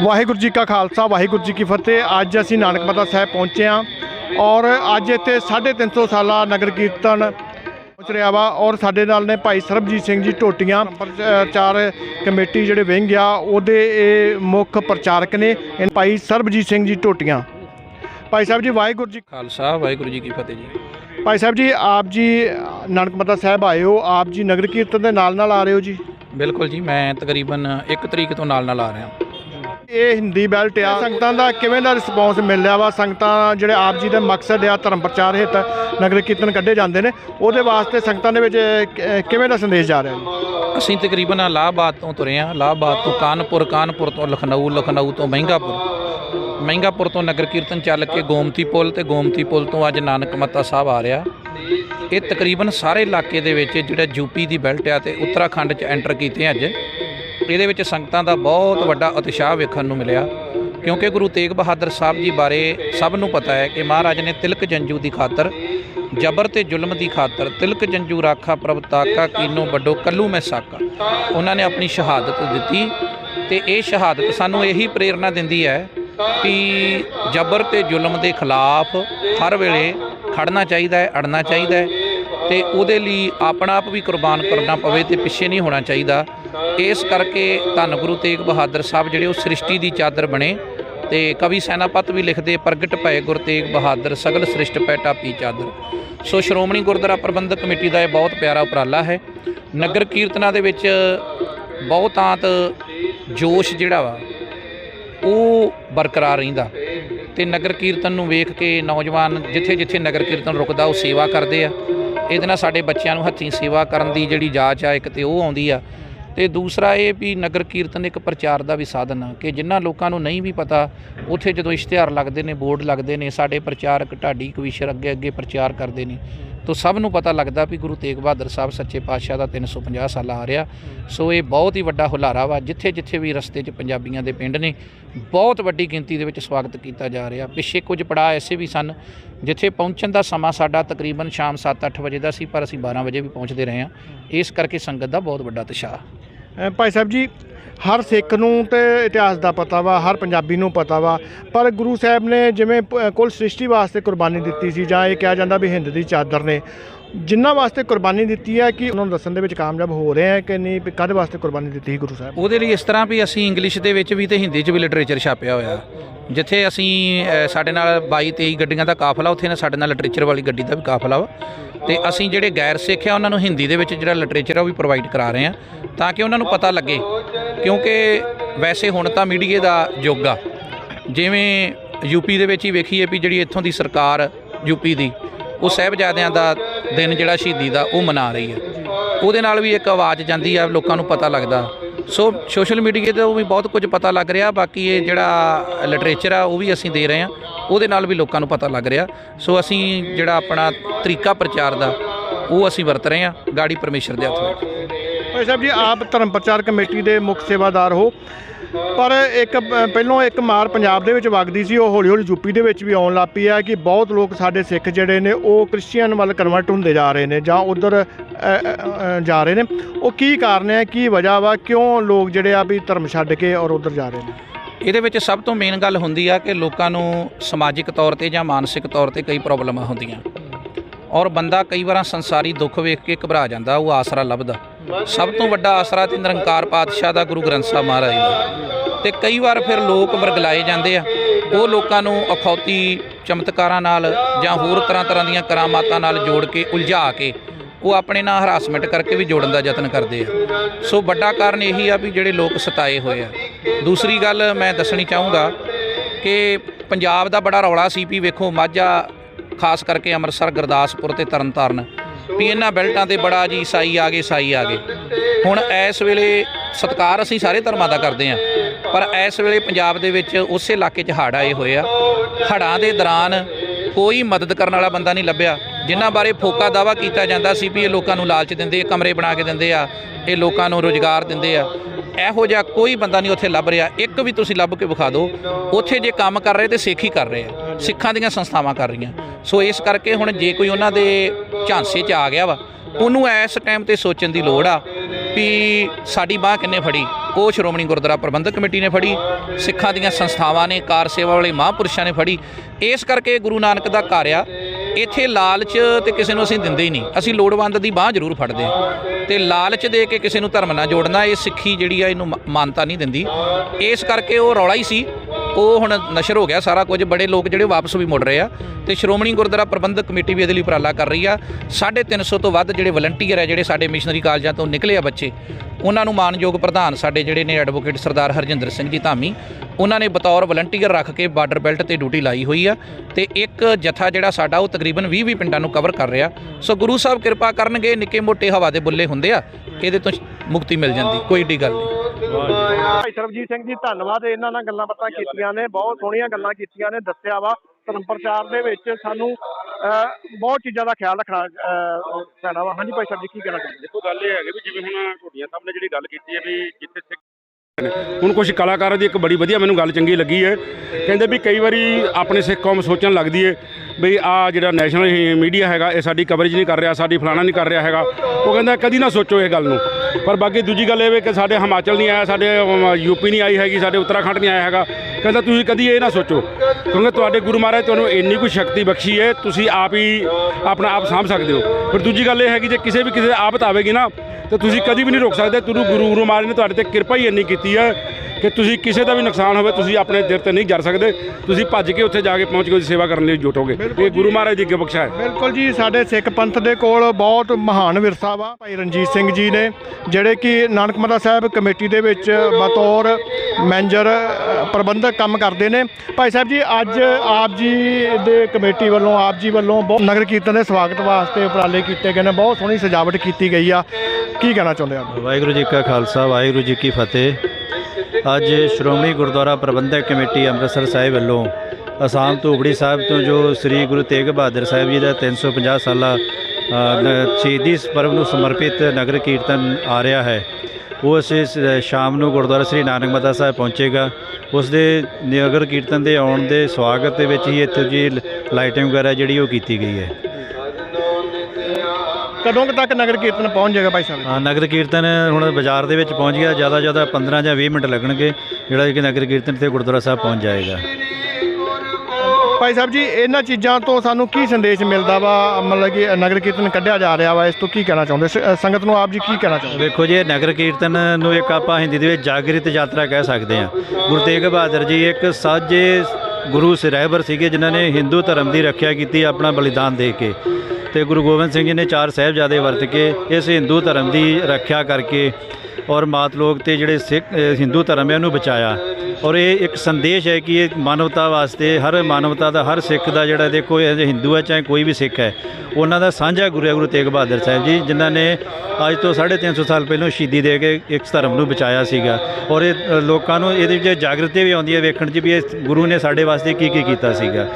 ਵਾਹਿਗੁਰੂ ਜੀ ਕਾ ਖਾਲਸਾ ਵਾਹਿਗੁਰੂ ਜੀ ਕੀ ਫਤਿਹ। ਅੱਜ ਅਸੀਂ ਨਾਨਕ ਮੱਤਾ ਸਾਹਿਬ ਪਹੁੰਚੇ ਹਾਂ ਔਰ ਅੱਜ ਇੱਥੇ 350 ਸਾਲਾ ਨਗਰ ਕੀਰਤਨ ਪਹੁੰਚ ਰਿਹਾ ਵਾ ਔਰ ਸਾਡੇ ਨਾਲ ਨੇ ਭਾਈ ਸਰਬਜੀਤ ਸਿੰਘ ਜੀ ਟੋਟੀਆਂ ਪ੍ਰਚਾਰ ਕਮੇਟੀ ਜਿਹੜੇ ਵਿੰਗ ਆ ਉਹਦੇ ਇਹ ਮੁੱਖ ਪ੍ਰਚਾਰਕ ਨੇ ਭਾਈ ਸਰਬਜੀਤ ਸਿੰਘ ਜੀ ਟੋਟੀਆਂ ਭਾਈ ਸਾਹਿਬ ਜੀ ਵਾਹਿਗੁਰੂ ਜੀ ਖਾਲਸਾ ਵਾਹਿਗੁਰੂ ਜੀ ਕੀ ਫਤਿਹ ਜੀ। ਭਾਈ ਸਾਹਿਬ ਜੀ ਆਪ ਜੀ ਨਾਨਕ ਮੱਤਾ ਸਾਹਿਬ ਆਏ ਹੋ ਆਪ ਜੀ ਨਗਰ ਕੀਰਤਨ ਦੇ ਨਾਲ ਨਾਲ ਆ ਰਹੇ ਹੋ ਜੀ? ਬਿਲਕੁਲ ਜੀ ਮੈਂ ਤਕਰੀਬਨ 1 ਤਰੀਕ ਤੋਂ ਨਾਲ ਨਾਲ ਆ ਰਿਹਾ। ਇਹ ਹਿੰਦੀ ਬੈਲਟ ਆ। ਸੰਗਤਾਂ ਦਾ ਕਿਵੇਂ ਦਾ ਰਿਸਪੌਂਸ ਮਿਲ ਰਿਹਾ ਵਾ? ਸੰਗਤਾਂ ਜਿਹੜੇ ਆਪ ਜੀ ਦਾ ਮਕਸਦ ਆ, ਧਰਮ ਪ੍ਰਚਾਰ ਹਿੱਤ ਨਗਰ ਕੀਰਤਨ ਕੱਢੇ ਜਾਂਦੇ ਨੇ। ਉਹਦੇ ਵਾਸਤੇ ਸੰਗਤਾਂ ਦੇ ਵਿੱਚ ਕਿਵੇਂ ਦਾ ਸੰਦੇਸ਼ ਜਾ ਰਿਹਾ ਜੀ? ਅਸੀਂ ਤਕਰੀਬਨ ਇਲਾਹਾਬਾਦ ਤੋਂ ਤੁਰੇ ਹਾਂ ਇਲਾਹਾਬਾਦ ਤੋਂ ਕਾਨਪੁਰ ਕਾਨਪੁਰ ਤੋਂ ਲਖਨਊ ਲਖਨਊ ਤੋਂ ਮਹਿੰਗਾਪੁਰ। ਮਹਿੰਗਾਪੁਰ ਤੋਂ ਨਗਰ ਕੀਰਤਨ ਚੱਲ ਕੇ ਗੋਮਤੀ ਪੁਲ ਤੇ ਗੋਮਤੀ ਪੁਲ ਤੋਂ ਅੱਜ ਨਾਨਕ ਮੱਤਾ ਸਾਹਿਬ ਆ ਰਿਹਾ। ਇਹ ਤਕਰੀਬਨ ਸਾਰੇ ਇਲਾਕੇ ਦੇ ਵਿੱਚ ਜਿਹੜਾ ਯੂਪੀ ਦੀ ਬੈਲਟ ਆ ਤੇ ਉੱਤਰਾਖੰਡ 'ਚ ਐਂਟਰ ਕੀਤੇ ਅੱਜ। ਇਹਦੇ ਵਿੱਚ ਸੰਗਤਾਂ ਦਾ ਬਹੁਤ ਵੱਡਾ ਉਤਸ਼ਾਹ ਵੇਖਣ ਨੂੰ ਮਿਲਿਆ, ਕਿਉਂਕਿ ਗੁਰੂ ਤੇਗ ਬਹਾਦਰ ਸਾਹਿਬ ਜੀ ਬਾਰੇ ਸਭ ਨੂੰ ਪਤਾ ਹੈ ਕਿ ਮਹਾਰਾਜ ਨੇ ਤਿਲਕ ਜੰਜੂ ਦੀ ਖਾਤਰ, ਜਬਰ ਤੇ ਜ਼ੁਲਮ ਦੀ ਖਾਤਰ ਤਿਲਕ ਜੰਜੂ ਰਾਖਾ ਪ੍ਰਭ ਤਾਕਾ ਕੀਨੋ ਵੱਡੋ ਕੱਲੂ ਮੈਂ ਸਾਕਾ। ਉਹਨਾਂ ਨੇ ਆਪਣੀ ਸ਼ਹਾਦਤ ਦਿੱਤੀ ਤੇ ਇਹ ਸ਼ਹਾਦਤ ਸਾਨੂੰ ਇਹੀ ਪ੍ਰੇਰਣਾ ਦਿੰਦੀ ਹੈ ਕਿ ਜਬਰ ਤੇ ਜ਼ੁਲਮ ਦੇ ਖਿਲਾਫ ਹਰ ਵੇਲੇ ਖੜਨਾ ਚਾਹੀਦਾ ਹੈ, ਅੜਨਾ ਚਾਹੀਦਾ ਹੈ ਤੇ ਉਹਦੇ ਲਈ ਆਪਣਾ ਆਪ ਵੀ ਕੁਰਬਾਨ ਕਰਨਾ ਪਵੇ ਤੇ ਪਿੱਛੇ ਨਹੀਂ ਹੋਣਾ ਚਾਹੀਦਾ। ਇਸ ਕਰਕੇ ਧੰਨ ਗੁਰੂ ਤੇਗ ਬਹਾਦਰ ਸਾਹਿਬ ਜਿਹੜੇ ਉਹ ਸ੍ਰਿਸ਼ਟੀ ਦੀ ਚਾਦਰ ਬਣੇ ਤੇ ਕਵੀ ਸੈਨਾਪਤ ਵੀ ਲਿਖਦੇ ਪ੍ਰਗਟ ਭਏ ਗੁਰ ਤੇਗ ਬਹਾਦਰ, ਸਗਲ ਸ੍ਰਿਸ਼ਟ ਪੈ ਟਾਪੀ ਚਾਦਰ। ਸੋ ਸ਼੍ਰੋਮਣੀ ਗੁਰਦੁਆਰਾ ਪ੍ਰਬੰਧਕ ਕਮੇਟੀ ਦਾ ਇਹ ਬਹੁਤ ਪਿਆਰਾ ਉਪਰਾਲਾ ਹੈ। ਨਗਰ ਕੀਰਤਨਾਂ ਦੇ ਵਿੱਚ ਬਹੁਤਾਂਤ ਜੋਸ਼ ਜਿਹੜਾ ਵਾ, ਉਹ ਬਰਕਰਾਰ ਰਹਿੰਦਾ ਤੇ ਨਗਰ ਕੀਰਤਨ ਨੂੰ ਵੇਖ ਕੇ ਨੌਜਵਾਨ ਜਿੱਥੇ ਜਿੱਥੇ ਨਗਰ ਕੀਰਤਨ ਰੁਕਦਾ, ਉਹ ਸੇਵਾ ਕਰਦੇ ਆ। ਇਹਦੇ ਨਾਲ ਸਾਡੇ ਬੱਚਿਆਂ ਨੂੰ ਹੱਥੀਂ ਸੇਵਾ ਕਰਨ ਦੀ ਜਿਹੜੀ ਜਾਚ ਆ, ਇੱਕ ਤੇ ਉਹ ਆਉਂਦੀ ਆ ਤੇ ਦੂਸਰਾ ਇਹ ਵੀ ਨਗਰ ਕੀਰਤਨ ਇੱਕ ਪ੍ਰਚਾਰ ਦਾ ਵੀ ਸਾਧਨ ਆ ਕਿ ਜਿਨ੍ਹਾਂ ਲੋਕਾਂ ਨੂੰ ਨਹੀਂ ਵੀ ਪਤਾ, ਉੱਥੇ ਜਦੋਂ ਇਸ਼ਤਿਹਾਰ ਲੱਗਦੇ ਨੇ, ਬੋਰਡ ਲੱਗਦੇ ਨੇ, ਸਾਡੇ ਪ੍ਰਚਾਰਕ ਢਾਡੀ ਕਵੀਸ਼ਰ ਅੱਗੇ ਅੱਗੇ ਪ੍ਰਚਾਰ ਕਰਦੇ ਨੇ। ਤੋਂ ਸਭ ਨੂੰ ਪਤਾ ਲੱਗਦਾ ਵੀ ਗੁਰੂ ਤੇਗ ਬਹਾਦਰ ਸਾਹਿਬ ਸੱਚੇ ਪਾਤਸ਼ਾਹ ਦਾ 350 ਸਾਲਾ ਆ ਰਿਹਾ। ਸੋ ਇਹ ਬਹੁਤ ਹੀ ਵੱਡਾ ਹੁਲਾਰਾ ਵਾ ਜਿੱਥੇ ਜਿੱਥੇ ਵੀ ਰਸਤੇ 'ਚ ਪੰਜਾਬੀਆਂ ਦੇ ਪਿੰਡ ਨੇ, ਬਹੁਤ ਵੱਡੀ ਗਿਣਤੀ ਦੇ ਵਿੱਚ ਸਵਾਗਤ ਕੀਤਾ ਜਾ ਰਿਹਾ। ਪਿੱਛੇ ਕੁਝ ਪੜਾਅ ਐਸੇ ਵੀ ਸਨ, ਜਿੱਥੇ ਪਹੁੰਚਣ ਦਾ ਸਮਾਂ ਸਾਡਾ ਤਕਰੀਬਨ ਸ਼ਾਮ 7-8 ਵਜੇ ਦਾ ਸੀ, ਪਰ ਅਸੀਂ 12 ਵਜੇ ਵੀ ਪਹੁੰਚਦੇ ਰਹੇ ਹਾਂ। ਇਸ ਕਰਕੇ ਸੰਗਤ ਦਾ ਬਹੁਤ ਵੱਡਾ ਉਤਸ਼ਾਹ। ਭਾਈ ਸਾਹਿਬ ਜੀ ਹਰ ਸਿੱਖ ਨੂੰ ਤੇ ਇਤਿਹਾਸ ਦਾ ਪਤਾ ਵਾ ਹਰ ਪੰਜਾਬੀ ਨੂੰ ਪਤਾ ਵਾ। ਪਰ ਗੁਰੂ ਸਾਹਿਬ ਨੇ ਜਿਵੇਂ ਪ- ਕੁੱਲ ਸ੍ਰਿਸ਼ਟੀ ਵਾਸਤੇ ਕੁਰਬਾਨੀ ਦਿੱਤੀ ਸੀ ਜਾਂ ਇਹ ਕਿਹਾ ਜਾਂਦਾ ਵੀ ਹਿੰਦ ਦੀ ਚਾਦਰ ਨੇ ਜਿਨ੍ਹਾਂ ਵਾਸਤੇ ਕੁਰਬਾਨੀ ਦਿੱਤੀ ਹੈ ਕਿ ਉਹਨਾਂ ਨੂੰ ਦੱਸਣ ਦੇ ਵਿੱਚ ਕਾਮਯਾਬ ਹੋ ਰਹੇ ਹੈ ਕਿ ਨਹੀਂ ਵੀ ਕਾਹਦੇ ਵਾਸਤੇ ਕੁਰਬਾਨੀ ਦਿੱਤੀ ਸੀ ਗੁਰੂ ਸਾਹਿਬ? ਉਹਦੇ ਲਈ ਇਸ ਤਰ੍ਹਾਂ ਵੀ ਅਸੀਂ ਇੰਗਲਿਸ਼ ਦੇ ਵਿੱਚ ਵੀ ਤੇ ਹਿੰਦੀ 'ਚ ਵੀ ਲਿਟਰੇਚਰ ਛਾਪਿਆ ਹੋਇਆ। ਜਿੱਥੇ ਅਸੀਂ ਅ, ਸਾਡੇ ਨਾਲ 22 23 ਗੱਡੀਆਂ ਦਾ ਕਾਫਲਾ ਉੱਥੇ ਨਾ ਸਾਡੇ ਨਾਲ ਲਿਟਰੇਚਰ ਵਾਲੀ ਗੱਡੀ ਦਾ ਵੀ ਕਾਫਲਾ ਵਾ। ਤੇ ਅਸੀਂ ਜਿਹੜੇ ਗੈਰ ਸਿੱਖ ਆ, ਉਹਨਾਂ ਨੂੰ ਹਿੰਦੀ ਦੇ ਵਿੱਚ ਜਿਹੜਾ ਲਿਟਰੇਚਰ ਆ, ਉਹ ਵੀ ਪ੍ਰੋਵਾਈਡ ਕਰਾ ਰਹੇ ਆ, ਤਾਂ ਕਿ ਉਹਨਾਂ ਨੂੰ ਪਤਾ ਲੱਗੇ। ਕਿਉਂਕਿ ਵੈਸੇ ਹੁਣ ਤਾਂ ਮੀਡੀਏ ਦਾ ਯੁੱਗ ਆ। ਜਿਵੇਂ ਯੂਪੀ ਦੇ ਵਿੱਚ ਹੀ ਵੇਖੀਏ ਵੀ ਜਿਹੜੀ ਇੱਥੋਂ ਦੀ ਸਰਕਾਰ ਯੂਪੀ ਦੀ, ਉਹ ਸਾਹਿਬਜ਼ਾਦਿਆਂ ਦਾ ਦਿਨ ਜਿਹੜਾ ਸ਼ਹੀਦੀ ਦਾ, ਉਹ ਮਨਾ ਰਹੀ ਹੈ ਉਹਦੇ ਨਾਲ ਵੀ ਇੱਕ ਆਵਾਜ਼ ਜਾਂਦੀ ਆ, ਲੋਕਾਂ ਨੂੰ ਪਤਾ ਲੱਗਦਾ। ਸੋ ਸੋਸ਼ਲ ਮੀਡੀਆ ਤੇ ਉਹ ਵੀ ਬਹੁਤ ਕੁਝ ਪਤਾ ਲੱਗ ਰਿਹਾ, ਬਾਕੀ ਇਹ ਜਿਹੜਾ ਲਿਟਰੇਚਰ ਆ, ਉਹ ਵੀ ਅਸੀਂ ਦੇ ਰਹੇ ਆ ਉਹਦੇ ਨਾਲ ਵੀ ਲੋਕਾਂ ਨੂੰ ਪਤਾ ਲੱਗ ਰਿਹਾ। ਸੋ ਅਸੀਂ ਜਿਹੜਾ ਆਪਣਾ ਤਰੀਕਾ ਪ੍ਰਚਾਰ ਦਾ, ਉਹ ਅਸੀਂ ਵਰਤ ਰਹੇ ਆ ਗਾੜੀ ਪਰਮੇਸ਼ਰ ਦੇ ਹੱਥ ਵਿੱਚ। ਭਾਈ ਸਾਹਿਬ ਜੀ, ਆਪ ਧਰਮ ਪ੍ਰਚਾਰ ਕਮੇਟੀ ਦੇ ਮੁੱਖ ਸੇਵਾਦਾਰ ਹੋ। ਪਰ ਇੱਕ ਪਹਿਲੋਂ ਇੱਕ ਮਾਰ ਪੰਜਾਬ ਦੇ ਵਿੱਚ ਵਗਦੀ ਸੀ, ਉਹ ਹੌਲੀ ਹੌਲੀ ਯੂਪੀ ਦੇ ਵਿੱਚ ਵੀ ਆਉਣ ਲੱਗ ਪਈ ਹੈ ਕਿ ਬਹੁਤ ਲੋਕ ਸਾਡੇ ਸਿੱਖ ਜਿਹੜੇ ਨੇ, ਉਹ ਕ੍ਰਿਸਚੀਅਨ ਵੱਲ ਕਨਵਰਟ ਹੁੰਦੇ ਜਾ ਰਹੇ ਨੇ ਜਾਂ ਉਧਰ ਜਾ ਰਹੇ ਨੇ। ਉਹ ਕੀ ਕਾਰਨ ਹੈ, ਕੀ ਵਜ੍ਹਾ ਵਾ, ਕਿਉਂ ਲੋਕ ਜਿਹੜੇ ਆ ਵੀ ਧਰਮ ਛੱਡ ਕੇ ਔਰ ਉਧਰ ਜਾ ਰਹੇ ਨੇ? ਇਹਦੇ ਵਿੱਚ ਸਭ ਤੋਂ ਮੇਨ ਗੱਲ ਹੁੰਦੀ ਆ ਕਿ ਲੋਕਾਂ ਨੂੰ ਸਮਾਜਿਕ ਤੌਰ ਤੇ ਜਾਂ ਮਾਨਸਿਕ ਤੌਰ ਤੇ ਕਈ ਪ੍ਰੋਬਲਮਾਂ ਹੁੰਦੀਆਂ। ਔਰ ਬੰਦਾ ਕਈ ਵਾਰਾਂ ਸੰਸਾਰੀ ਦੁੱਖ ਵੇਖ ਕੇ ਘਬਰਾ ਜਾਂਦਾ, ਉਹ ਆਸਰਾ ਲੱਭਦਾ। ਸਭ ਤੋਂ ਵੱਡਾ ਆਸਰਾ ਤੇ ਨਿਰੰਕਾਰ ਪਾਤਸ਼ਾਹ ਦਾ ਗੁਰੂ ਗ੍ਰੰਥ ਸਾਹਿਬ ਮਹਾਰਾਜ ਦਾ। ਤੇ ਕਈ ਵਾਰ ਫਿਰ ਲੋਕ ਵਰਗਲਾਏ ਜਾਂਦੇ ਆ, ਉਹ ਲੋਕਾਂ ਨੂੰ ਅਖੌਤੀ ਚਮਤਕਾਰਾਂ ਨਾਲ ਜਾਂ ਹੋਰ ਤਰ੍ਹਾਂ ਤਰ੍ਹਾਂ ਦੀਆਂ ਕਰਾਮਾਤਾਂ ਨਾਲ ਜੋੜ ਕੇ, ਉਲਝਾ ਕੇ, ਉਹ ਆਪਣੇ ਨਾਲ ਹਰਾਸਮੈਂਟ ਕਰਕੇ ਵੀ ਜੋੜਨ ਦਾ ਯਤਨ ਕਰਦੇ ਆ। ਸੋ ਵੱਡਾ ਕਾਰਨ ਇਹੀ ਆ ਵੀ ਜਿਹੜੇ ਲੋਕ ਸਤਾਏ ਹੋਏ ਆ। ਦੂਸਰੀ ਗੱਲ ਮੈਂ ਦੱਸਣੀ ਚਾਹੂੰਗਾ ਕਿ ਪੰਜਾਬ ਦਾ ਬੜਾ ਰੌਲਾ ਸੀ ਵੀ ਵੇਖੋ, ਮਾਝਾ ਖਾਸ ਕਰਕੇ ਅੰਮ੍ਰਿਤਸਰ, ਗੁਰਦਾਸਪੁਰ ਤੇ ਤਰਨਤਾਰਨ। ਵੀ ਇਹਨਾਂ ਬੈਲਟਾਂ ਤੇ ਬੜਾ ਜੀ ਸਾਈ ਆ ਗਏ, ਸਾਈ ਆ ਗਏ। ਹੁਣ ਇਸ ਵੇਲੇ ਸਤਕਾਰ ਅਸੀਂ ਸਾਰੇ ਧਰਮਾਂ ਦਾ ਕਰਦੇ ਆਂ ਪਰ ਇਸ ਵੇਲੇ ਪੰਜਾਬ ਦੇ ਵਿੱਚ ਉਸੇ ਇਲਾਕੇ 'ਚ ਹੜ੍ਹ ਆਏ ਹੋਏ ਆ। ਹੜ੍ਹਾਂ ਦੇ ਦੌਰਾਨ ਕੋਈ ਮਦਦ ਕਰਨ ਵਾਲਾ ਬੰਦਾ ਨਹੀਂ ਲੱਭਿਆ, ਜਿਨ੍ਹਾਂ ਬਾਰੇ ਫੋਕਾ ਦਾਵਾ ਕੀਤਾ ਜਾਂਦਾ ਸੀ ਵੀ ਇਹ ਲੋਕਾਂ ਨੂੰ ਲਾਲਚ ਦਿੰਦੇ ਆ, ਕਮਰੇ ਬਣਾ ਕੇ ਦਿੰਦੇ ਆ, ਇਹ ਲੋਕਾਂ ਨੂੰ ਰੋਜ਼ਗਾਰ ਦਿੰਦੇ ਆ। ਇਹੋ ਜਿਹਾ ਕੋਈ ਬੰਦਾ ਨਹੀਂ ਉੱਥੇ ਲੱਭ ਰਿਹਾ। ਇੱਕ ਵੀ ਤੁਸੀਂ ਲੱਭ ਕੇ ਵਿਖਾ ਦਿਓ, ਉੱਥੇ ਜੇ ਕੰਮ ਕਰ ਰਹੇ ਤੇ ਸਿੱਖ ਹੀ ਕਰ ਰਹੇ ਆ। ਸਿੱਖਾਂ ਦੀਆਂ ਸੰਸਥਾਵਾਂ ਕਰ ਰਹੀਆਂ। ਸੋ ਇਸ ਕਰਕੇ ਹੁਣ ਜੇ ਕੋਈ ਉਹਨਾਂ ਦੇ ਝਾਂਸੇ 'ਚ ਆ ਗਿਆ ਵਾ, ਉਹਨੂੰ ਇਸ ਟਾਈਮ ਤੇ ਸੋਚਣ ਦੀ ਲੋੜ ਆ ਵੀ ਸਾਡੀ ਬਾਹ ਕਿੰਨੇ ਫੜੀ? ਉਹ ਸ਼੍ਰੋਮਣੀ ਗੁਰਦੁਆਰਾ ਪ੍ਰਬੰਧਕ ਕਮੇਟੀ ਨੇ ਫੜੀ, ਸਿੱਖਾਂ ਦੀਆਂ ਸੰਸਥਾਵਾਂ ਨੇ, ਕਾਰ ਸੇਵਾ ਵਾਲੇ ਮਹਾਂਪੁਰਸ਼ਾਂ ਨੇ ਫੜੀ। ਇਸ ਕਰਕੇ ਗੁਰੂ ਨਾਨਕ ਦਾ ਘਰ ਆ। ਇੱਥੇ ਲਾਲਚ ਤੇ ਕਿਸੇ ਨੂੰ ਅਸੀਂ ਦਿੰਦੇ ਹੀ ਨਹੀਂ। ਅਸੀਂ ਲੋੜਵੰਦ ਦੀ ਬਾਹ ਜ਼ਰੂਰ ਫੜਦੇ ਹਾਂ। ਤੇ ਲਾਲਚ ਦੇ ਕੇ ਕਿਸੇ ਨੂੰ ਧਰਮ ਨਾਲ ਜੋੜਨਾ, ਇਹ ਸਿੱਖੀ ਜਿਹੜੀ ਆ, ਇਹਨੂੰ ਮਾਨਤਾ ਨਹੀਂ ਦਿੰਦੀ। ਇਸ ਕਰਕੇ ਉਹ ਰੌਲਾ ਹੀ ਸੀ। ਉਹ ਹੁਣ ਨਸ਼ਰ ਹੋ ਗਿਆ ਸਾਰਾ ਕੁਝ। ਬੜੇ ਲੋਕ ਜਿਹੜੇ ਵਾਪਸ ਵੀ ਮੁੜ ਰਹੇ ਆ। ਤੇ ਸ਼੍ਰੋਮਣੀ ਗੁਰਦੁਆਰਾ ਪ੍ਰਬੰਧਕ ਕਮੇਟੀ ਵੀ ਇਹਦੇ ਲਈ ਉਪਰਾਲਾ ਕਰ ਰਹੀ ਆ। 350 ਤੋਂ ਵੱਧ ਜਿਹੜੇ ਵਲੰਟੀਅਰ ਆ, ਜਿਹੜੇ ਸਾਡੇ ਮਿਸ਼ਨਰੀ ਕਾਲਜਾਂ ਤੋਂ ਨਿਕਲੇ ਆ ਬੱਚੇ, ਉਹਨਾਂ ਨੂੰ ਮਾਨਯੋਗ ਪ੍ਰਧਾਨ ਸਾਡੇ ਜਿਹੜੇ ਨੇ ਐਡਵੋਕੇਟ ਸਰਦਾਰ ਹਰਜਿੰਦਰ ਸਿੰਘ ਜੀ ਧਾਮੀ ਉਹਨਾਂ ਨੇ ਬਤੌਰ ਵਲੰਟੀਅਰ ਰੱਖ ਕੇ ਬਾਰਡਰ ਬੈਲਟ ਤੇ ਡਿਊਟੀ ਲਾਈ ਹੋਈ ਆ ਤੇ ਇੱਕ ਜਥਾ ਜਿਹੜਾ ਸਾਡਾ ਉਹ ਤਕਰੀਬਨ 20 20 ਪਿੰਡਾਂ ਨੂੰ ਕਵਰ ਕਰ ਰਿਹਾ। ਸੋ ਗੁਰੂ ਸਾਹਿਬ ਕਿਰਪਾ ਕਰਨਗੇ ਨਿੱਕੇ ਮੋਟੇ ਹਵਾ ਦੇ ਬੁੱਲੇ ਹੁੰਦੇ ਆ ਇਹਦੇ ਤੋਂ ਮੁਕਤੀ ਮਿਲ ਜਾਂਦੀ ਕੋਈ ਏਡੀ ਗੱਲ ਨਹੀਂ। ਭਾਈ ਸਰਬਜੀਤ ਸਿੰਘ ਜੀ ਧੰਨਵਾਦ ਇਹਨਾਂ ਨਾਲ ਗੱਲਾਂ ਬਾਤਾਂ ਕੀਤੀਆਂ ਨੇ ਬਹੁਤ ਸੋਹਣੀਆਂ ਗੱਲਾਂ ਕੀਤੀਆਂ ਨੇ ਦੱਸਿਆ ਵਾ ਧਰਮ ਪ੍ਰਚਾਰ ਦੇ ਵਿੱਚ ਸਾਨੂੰ ਬਹੁਤ ਚੀਜ਼ਾਂ ਦਾ ਖਿਆਲ ਰੱਖਣਾ ਪੈਣਾ ਵਾ। ਹਾਂਜੀ ਭਾਈ ਸਾਹਿਬ ਜੀ ਕੀ ਕਹਿਣਾ ਚਾਹੁੰਦੇ ਦੇਖੋ ਗੱਲ ਇਹ ਹੈ ਕਿ ਵੀ ਜਿਵੇਂ ਹੁਣ ਤੁਹਾਡੀਆਂ ਸਾਹਿਬ ਨੇ ਜਿਹੜੀ ਗੱਲ ਕੀਤੀ ਹੈ ਵੀ ਜਿੱਥੇ ਸਿੱਖ ਹੁਣ ਕੁਝ ਕਲਾਕਾਰਾਂ ਦੀ ਇੱਕ ਬੜੀ ਵਧੀਆ ਮੈਨੂੰ ਗੱਲ ਚੰਗੀ ਲੱਗੀ ਹੈ। ਕਹਿੰਦੇ ਵੀ ਕਈ ਵਾਰੀ ਆਪਣੇ ਸਿੱਖ ਕੌਮ ਸੋਚਣ ਲੱਗਦੀ ਹੈ ਵੀ ਆ ਜਿਹੜਾ ਨੈਸ਼ਨਲ ਮੀਡੀਆ ਹੈਗਾ, ਇਹ ਸਾਡੀ ਕਵਰੇਜ ਨਹੀਂ ਕਰ ਰਿਹਾ, ਸਾਡੀ ਫਲਾਣਾ ਨਹੀਂ ਕਰ ਰਿਹਾ ਹੈਗਾ। ਉਹ ਕਹਿੰਦਾ ਕਦੀ ਨਾ ਸੋਚੋ ਇਹ ਗੱਲ ਨੂੰ। ਪਰ ਬਾਕੀ ਦੂਜੀ ਗੱਲ ਇਹ ਵੇ ਕਿ ਸਾਡੇ ਹਿਮਾਚਲ ਨਹੀਂ ਆਇਆ, ਸਾਡੇ ਯੂਪੀ ਨਹੀਂ ਆਈ ਹੈਗੀ, ਸਾਡੇ ਉੱਤਰਾਖੰਡ ਨਹੀਂ ਆਇਆ ਹੈਗਾ। ਕਹਿੰਦਾ ਤੁਸੀਂ ਕਦੀ ਇਹ ਨਾ ਸੋਚੋ। ਕਿਉਂਕਿ ਤੁਹਾਡੇ ਗੁਰੂ ਮਹਾਰਾਜ ਤੁਹਾਨੂੰ ਇੰਨੀ ਕੁ ਸ਼ਕਤੀ ਬਖਸ਼ੀ ਹੈ, ਤੁਸੀਂ ਆਪ ਹੀ ਆਪਣਾ ਆਪ ਸਾਂਭ ਸਕਦੇ ਹੋ। ਫਿਰ ਦੂਜੀ ਗੱਲ ਇਹ ਹੈਗੀ, ਜੇ ਕਿਸੇ ਵੀ ਕਿਸੇ ਦੇ ਆਫਤ ਆਵੇਗੀ ਨਾ ਤੇ ਤੁਸੀਂ ਕਦੀ ਵੀ ਨਹੀਂ ਰੋਕ ਸਕਦੇ। ਤੁਹਾਨੂੰ ਗੁਰੂ ਗੁਰੂ ਮਹਾਰਾਜ ਨੇ ਤੁਹਾਡੇ ਤੇ ਕਿਰਪਾ ਹੀ ਇੰਨੀ ਕੀਤੀ ਹੈ ਕਿ ਤੁਸੀਂ ਕਿਸੇ ਦਾ ਵੀ ਨੁਕਸਾਨ ਹੋਵੇ ਤੁਸੀਂ ਆਪਣੇ ਦਿਲ ਤੇ ਨਹੀਂ ਜਰ ਸਕਦੇ। ਤੁਸੀਂ ਭੱਜ ਕੇ ਉੱਥੇ ਜਾ ਕੇ ਪਹੁੰਚ ਕੇ ਉਹਦੀ ਸੇਵਾ ਕਰਨ ਲਈ ਜੁਟੋਗੇ। ਇਹ ਗੁਰੂ ਮਹਾਰਾਜ ਦੀ ਅੱਗੇ ਬਖਸ਼ਾ ਹੈ। ਬਿਲਕੁਲ ਜੀ ਸਾਡੇ ਸਿੱਖ ਪੰਥ ਦੇ ਕੋਲ ਬਹੁਤ ਮਹਾਨ ਵਿਰਸਾ ਵਾ ਭਾਈ ਰਣਜੀਤ ਸਿੰਘ ਜੀ ਨੇ ਜਿਹੜੇ ਕਿ ਨਾਨਕ ਮਤਾ ਸਾਹਿਬ ਕਮੇਟੀ ਦੇ ਵਿੱਚ ਬਤੌਰ ਮੈਨੇਜਰ ਪ੍ਰਬੰਧਕ ਕੰਮ ਕਰਦੇ ਨੇ। ਭਾਈ ਸਾਹਿਬ ਜੀ ਅੱਜ ਆਪ ਜੀ ਦੇ ਕਮੇਟੀ ਵੱਲੋਂ ਆਪ ਜੀ ਵੱਲੋਂ ਬਹੁਤ ਨਗਰ ਕੀਰਤਨ ਦੇ ਸਵਾਗਤ ਵਾਸਤੇ ਉਪਰਾਲੇ ਕੀਤੇ ਗਏ ਨੇ। ਬਹੁਤ ਸੋਹਣੀ ਸਜਾਵਟ ਕੀਤੀ ਗਈ ਆ। ਕੀ ਕਹਿਣਾ ਚਾਹੁੰਦੇ ਆ ਵਾਹਿਗੁਰੂ ਜੀ ਕਾ ਖਾਲਸਾ ਵਾਹਿਗੁਰੂ ਜੀ ਕੀ ਫਤਿਹ। ਅੱਜ ਸ਼੍ਰੋਮਣੀ ਗੁਰਦੁਆਰਾ ਪ੍ਰਬੰਧਕ ਕਮੇਟੀ ਅੰਮ੍ਰਿਤਸਰ ਸਾਹਿਬ ਵੱਲੋਂ ਅਸਾਮ ਧੂਬੜੀ ਸਾਹਿਬ ਤੋਂ ਜੋ ਸ੍ਰੀ ਗੁਰੂ ਤੇਗ ਬਹਾਦਰ ਸਾਹਿਬ ਜੀ ਦਾ 350 ਸਾਲਾ ਅ, ਨ- ਸ਼ਹੀਦੀ ਪਰਵ ਨੂੰ ਸਮਰਪਿਤ ਨਗਰ ਕੀਰਤਨ ਆ ਰਿਹਾ ਹੈ। ਉਹ ਅਸੀਂ ਸ਼ਾਮ ਨੂੰ ਗੁਰਦੁਆਰਾ ਸ੍ਰੀ ਨਾਨਕ ਮੱਤਾ ਸਾਹਿਬ ਪਹੁੰਚੇਗਾ। ਉਸ ਦੇ ਨਗਰ ਕੀਰਤਨ ਦੇ ਆਉਣ ਦੇ ਸਵਾਗਤ ਦੇ ਵਿੱਚ ਹੀ ਇੱਥੇ ਜੀ ਲਾਈਟਿੰਗ ਵਗੈਰਾ ਜਿਹੜੀ ਉਹ ਕੀਤੀ ਗਈ ਹੈ। ਕਦੋਂ ਕੁ ਤੱਕ ਨਗਰ ਕੀਰਤਨ ਪਹੁੰਚ ਜਾਏਗਾ ਭਾਈ ਸਾਹਿਬ? ਹਾਂ, ਨਗਰ ਕੀਰਤਨ ਹੁਣ ਬਾਜ਼ਾਰ ਦੇ ਵਿੱਚ ਪਹੁੰਚ ਗਿਆ ਜ਼ਿਆਦਾ ਜ਼ਿਆਦਾ 15 ਜਾਂ 20 ਮਿੰਟ ਲੱਗਣਗੇ ਜਿਹੜਾ ਕਿ ਨਗਰ ਕੀਰਤਨ ਤੇ ਗੁਰਦੁਆਰਾ ਸਾਹਿਬ ਪਹੁੰਚ ਜਾਏਗਾ। ਭਾਈ ਸਾਹਿਬ ਜੀ ਇਹਨਾਂ ਚੀਜ਼ਾਂ ਤੋਂ ਸਾਨੂੰ ਕੀ ਸੰਦੇਸ਼ ਮਿਲਦਾ ਵਾ? ਮਤਲਬ ਕਿ ਨਗਰ ਕੀਰਤਨ ਕੱਢਿਆ ਜਾ ਰਿਹਾ ਵਾ ਇਸ ਤੋਂ ਕੀ ਕਹਿਣਾ ਚਾਹੁੰਦੇ? ਸੰਗਤ ਨੂੰ ਆਪ ਜੀ ਕੀ ਕਹਿਣਾ ਚਾਹੁੰਦੇ? ਵੇਖੋ ਜੀ ਨਗਰ ਕੀਰਤਨ ਨੂੰ ਇੱਕ ਆਪਾਂ ਹਿੰਦੀ ਦੇ ਵਿੱਚ ਜਾਗਰਿਤ ਯਾਤਰਾ ਕਹਿ ਸਕਦੇ ਹਾਂ। ਗੁਰੂ ਤੇਗ ਬਹਾਦਰ ਜੀ ਇੱਕ ਸਾਜੇ ਗੁਰੂ ਸਿਰਹਿਬਰ ਸੀਗੇ ਜਿਨ੍ਹਾਂ ਨੇ ਹਿੰਦੂ ਧਰਮ ਦੀ ਰੱਖਿਆ ਕੀਤੀ ਆਪਣਾ ਬਲੀਦਾਨ ਦੇ ਕੇ। ਤੇ ਗੁਰੂ ਗੋਬਿੰਦ ਸਿੰਘ ਜੀ ਨੇ ਚਾਰ ਸਾਹਿਬਜ਼ਾਦੇ ਵਰਤ ਕੇ ਇਸ ਹਿੰਦੂ ਧਰਮ ਦੀ ਰੱਖਿਆ ਕਰਕੇ ਔਰ ਮਾਤ ਲੋਕ ਤੇ ਜਿਹੜੇ ਸਿੱਖ ਹਿੰਦੂ ਧਰਮ ਹੈ, ਉਹਨੂੰ ਬਚਾਇਆ। ਔਰ ਇਹ ਇੱਕ ਸੰਦੇਸ਼ ਹੈ ਕਿ ਇਹ ਮਾਨਵਤਾ ਵਾਸਤੇ, ਹਰ ਮਾਨਵਤਾ ਦਾ, ਹਰ ਸਿੱਖ ਦਾ ਜਿਹੜਾ ਦੇਖੋ, ਇਹ ਹਿੰਦੂ ਹੈ ਚਾਹੇ ਕੋਈ ਵੀ ਸਿੱਖ ਹੈ, ਉਹਨਾਂ ਦਾ ਸਾਂਝਾ ਗੁਰੂ ਹੈ ਗੁਰੂ ਤੇਗ ਬਹਾਦਰ ਸਾਹਿਬ ਜੀ, ਜਿਨ੍ਹਾਂ ਨੇ ਅੱਜ ਤੋਂ 350 ਸਾਲ ਪਹਿਲਾਂ ਸ਼ਹੀਦੀ ਦੇ ਕੇ ਇੱਕ ਧਰਮ ਨੂੰ ਬਚਾਇਆ ਸੀਗਾ। ਔਰ ਇਹ ਲੋਕਾਂ ਨੂੰ ਇਹਦੇ ਵਿੱਚ ਜਾਗਰਤੀ ਵੀ ਆਉਂਦੀ ਹੈ ਵੇਖਣ 'ਚ ਵੀ ਇਹ ਗੁਰੂ ਨੇ ਸਾਡੇ ਵਾਸਤੇ ਕੀ ਕੀ ਕੀਤਾ ਸੀਗਾ।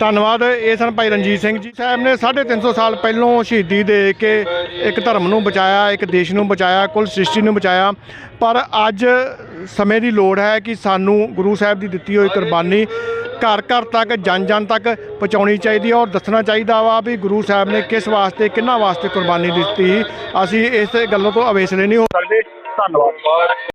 ਧੰਨਵਾਦ, ਇਹ ਸਨ ਭਾਈ ਰਣਜੀਤ ਸਿੰਘ ਜੀ। ਸਾਹਿਬ ਨੇ 350 ਸਾਲ ਪਹਿਲੋਂ ਸ਼ਹੀਦੀ ਦੇ ਕੇ ਇੱਕ ਧਰਮ ਨੂੰ ਬਚਾਇਆ, ਇੱਕ ਦੇਸ਼ ਨੂੰ ਬਚਾਇਆ, ਕੁੱਲ ਸ੍ਰਿਸ਼ਟੀ ਨੂੰ ਬਚਾਇਆ। ਪਰ ਅੱਜ ਸਮੇਂ ਦੀ ਲੋੜ ਹੈ ਕਿ ਸਾਨੂੰ ਗੁਰੂ ਸਾਹਿਬ ਦੀ ਦਿੱਤੀ ਹੋਈ ਕੁਰਬਾਨੀ ਘਰ ਘਰ ਤੱਕ, ਜਨ ਜਨ ਤੱਕ ਪਹੁੰਚਾਉਣੀ ਚਾਹੀਦੀ ਹੈ ਔਰ ਦੱਸਣਾ ਚਾਹੀਦਾ ਵਾ ਵੀ ਗੁਰੂ ਸਾਹਿਬ ਨੇ ਕਿਸ ਵਾਸਤੇ, ਕਿੰਨਾ ਵਾਸਤੇ ਕੁਰਬਾਨੀ ਦਿੱਤੀ। ਅਸੀਂ ਇਸ ਗੱਲੋਂ ਤੋਂ ਅਵੇਸਲੇ ਨਹੀਂ ਹੋ ਸਕਦੇ ਧੰਨਵਾਦ।